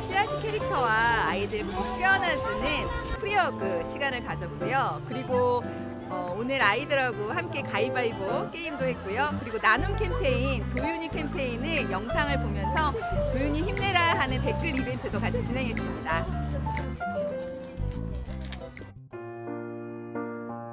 시아시 캐릭터와 아이들 꼭 껴안아주는 프리어그 시간을 가졌고요. 그리고 어, 오늘 아이들하고 함께 가위바위보 게임도 했고요. 그리고 나눔 캠페인, 도윤이 캠페인을 영상을 보면서 도윤이 힘내라 하는 댓글 이벤트도 같이 진행했습니다.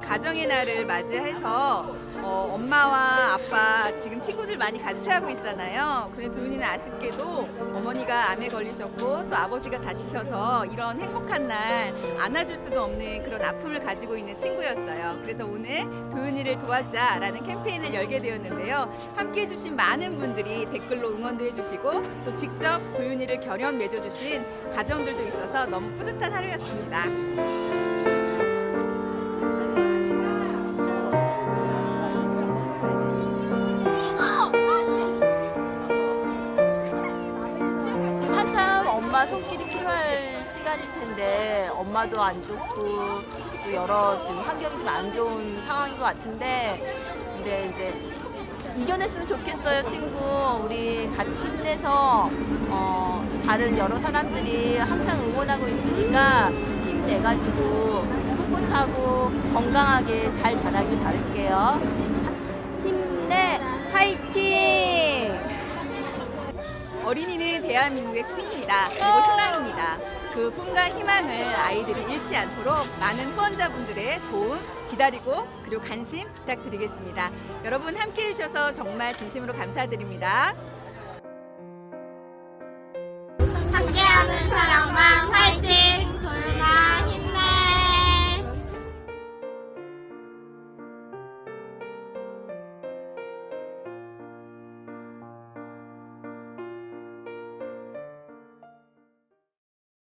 가정의 날을 맞이해서 어, 엄마와 아빠 지금 친구들 많이 같이 하고 있잖아요. 그런데 도윤이는 아쉽게도 어머니가 암에 걸리셨고 또 아버지가 다치셔서 이런 행복한 날 안아줄 수도 없는 그런 아픔을 가지고 있는 친구였어요. 그래서 오늘 도윤이를 도와자라는 캠페인을 열게 되었는데요. 함께 해주신 많은 분들이 댓글로 응원도 해주시고 또 직접 도윤이를 결연 맺어주신 가정들도 있어서 너무 뿌듯한 하루였습니다. 엄마 손길이 필요할 시간일 텐데 엄마도 안 좋고 또 여러 지금 환경이 좀 안 좋은 상황인 것 같은데 근데 이제 이겨냈으면 좋겠어요 친구. 우리 같이 힘내서 어, 다른 여러 사람들이 항상 응원하고 있으니까 힘내가지고 꿋꿋하고 건강하게 잘 자라길 바랄게요. 힘내! 화이팅! 어린이는 대한민국의 꿈입니다. 그리고 희망입니다. 그 꿈과 희망을 아이들이 잃지 않도록 많은 후원자분들의 도움 기다리고 그리고 관심 부탁드리겠습니다. 여러분 함께 해주셔서 정말 진심으로 감사드립니다. 함께하는 사람